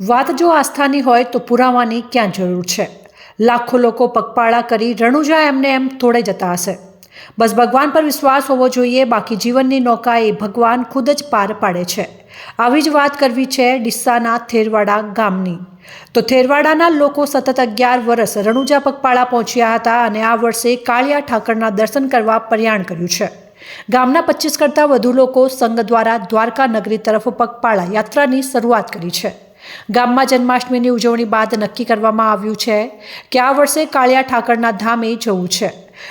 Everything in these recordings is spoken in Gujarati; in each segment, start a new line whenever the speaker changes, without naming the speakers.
વાત જો આસ્થાની હોય તો પુરાવાની ક્યાં જરૂર છે? લાખો લોકો પગપાળા કરી રણુજા એમને એમ તોડે જતા હશે. બસ ભગવાન પર વિશ્વાસ હોવો જોઈએ, બાકી જીવનની નૌકા એ ભગવાન ખુદ જ પાર પાડે છે. આવી જ વાત કરવી છે ડિસ્સાના થેરવાડા ગામની. તો થેરવાડાના લોકો સતત અગિયાર વર્ષ રણુજા પગપાળા પહોંચ્યા હતા અને આ વર્ષે કાળિયા ઠાકરના દર્શન કરવા પ્રયાણ કર્યું છે. ગામના પચીસ કરતાં વધુ લોકો સંઘ દ્વારા દ્વારકા નગરી તરફ પગપાળા યાત્રાની શરૂઆત કરી છે. ગામમાં જન્માષ્ટમીની ઉજવણી બાદ નક્કી કરવામાં આવ્યું છે કે આ વર્ષે કાળિયા ઠાકરના ધામે જવું છે.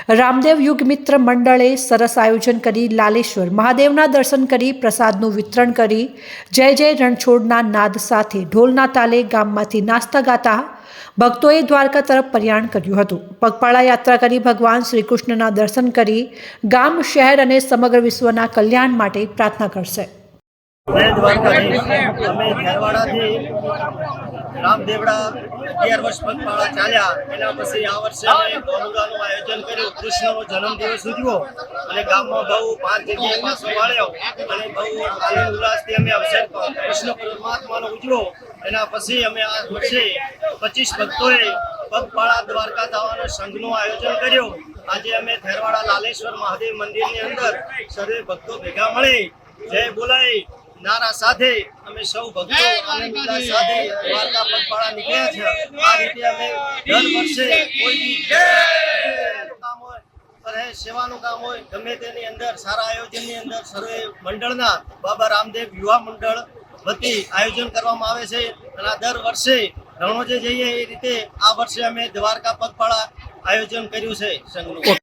રામદેવ યુગ મિત્ર મંડળે સરસ આયોજન કરી લાલેશ્વર મહાદેવના દર્શન કરી પ્રસાદનું વિતરણ કરી જય જય રણછોડના નાદ સાથે ઢોલના તાલે ગામમાંથી નાસ્તા ગાતા ભક્તોએ દ્વારકા તરફ પ્રયાણ કર્યું હતું. પગપાળા યાત્રા કરી ભગવાન શ્રી કૃષ્ણના દર્શન કરી ગામ, શહેર અને સમગ્ર વિશ્વના કલ્યાણ માટે પ્રાર્થના કરશે.
અમે ખેરવાડાથી વર્ષ પગપાળા એના પછી આ વર્ષે કોનુડાનું આયોજન કર્યું. કૃષ્ણનો અને ગામમાં બહુ કૃષ્ણ પરમાત્માનો ઉજવો એના પછી અમે આ વર્ષે પચીસ ભક્તોએ પગપાળા દ્વારકા જવાનો સંઘનું આયોજન કર્યું. આજે અમે થેરવાડા લાલેશ્વર મહાદેવ મંદિરની અંદર સર્વે ભક્તો ભેગા મળી જય બોલાય નારા સાથે અમે સૌ ભક્તો અને સાથે દ્વારકા પગપાળા નીકળ્યા છે. આ રીતે અમે દર વર્ષે કોઈ બી કામ હોય અને સેવાનું કામ હોય ગમે તેની અંદર સારા આયોજનની અંદર સર્વે મંડળના બાબા રામદેવ યુવા મંડળ વતી આયોજન કરવામાં આવે છે. અને આ દર વર્ષે રણોજે જઈએ એ રીતે આ વર્ષે અમે દ્વારકા પગપાળા આયોજન કર્યું છે સંઘનું.